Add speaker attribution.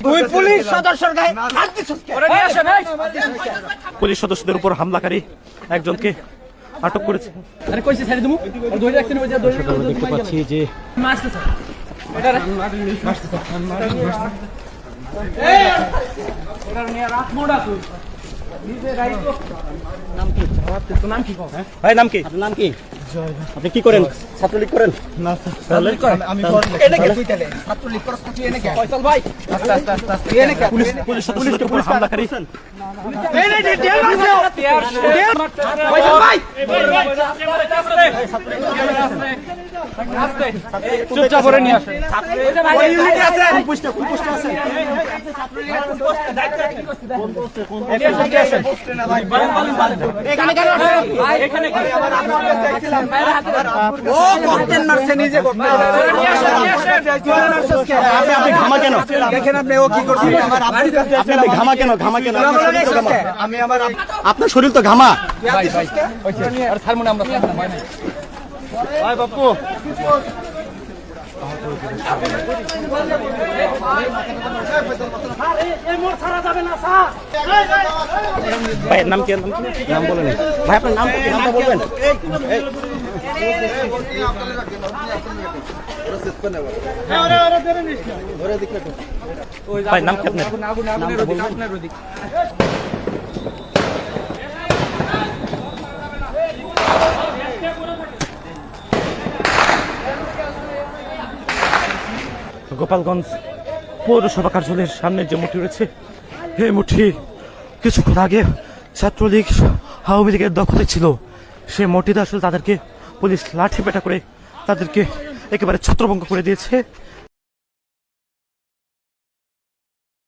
Speaker 1: তুই পুলিশ সদস্যর গায়ে হাত দিছিস
Speaker 2: পুলিশ সদস্যদের উপর হামলাকারী একজনকে আটক করেছে।
Speaker 3: আরে কইছে ছেড়ে দিমু। ধরে রাখছেন ওই যে ধরে
Speaker 2: আমরা দেখতে পাচ্ছি যে
Speaker 3: মারতেছে
Speaker 2: ভাই নাম কি? নাম কি? আপনি কি করেন? ছাত্রলীগ করেন? না তাহলে?
Speaker 1: এনে কে? তুই তাহলে? ছাত্রলীগ করস তুই এনে কে?
Speaker 3: ফয়সাল ভাই।
Speaker 1: আস্তে, আস্তে, আস্তে, আস্তে। এনে কে?
Speaker 2: পুলিশ পুলিশ সদস্যদের উপর হামলাকারী।
Speaker 1: এনে দে, দেল মারছে ও। দেল।
Speaker 3: ফয়সাল ভাই। চুপচাপ করে নিয়ে আসেন।
Speaker 1: এখানে কেন আছে? ও মারছে নিজে?
Speaker 2: আপনি আপনি ঘামা কেন
Speaker 1: দেখেন আপনি ও কি করছে আমার
Speaker 2: আপনি ঘামা কেন ঘামা কেন।
Speaker 1: আমি আমার
Speaker 2: আপনার শরীর তো ঘামা
Speaker 3: স্যার মনে আমরা ভাই
Speaker 2: ভাই বাপু ভাই নাম কি নাম? নাম ভাই, আপনার নাম কি নামটা বলবেন গোপালগঞ্জ পৌরসভা কার্যালয়ের সামনে যে মুঠি রয়েছে এই মুঠি কিছুক্ষণ আগে ছাত্রলীগ আওয়ামী লীগের দখলে ছিল। সেই মুঠিতে আসলে তাদেরকে পুলিশ লাঠি পেটা করে তাদেরকে একেবারে ছত্রভঙ্গ করে দিয়েছে।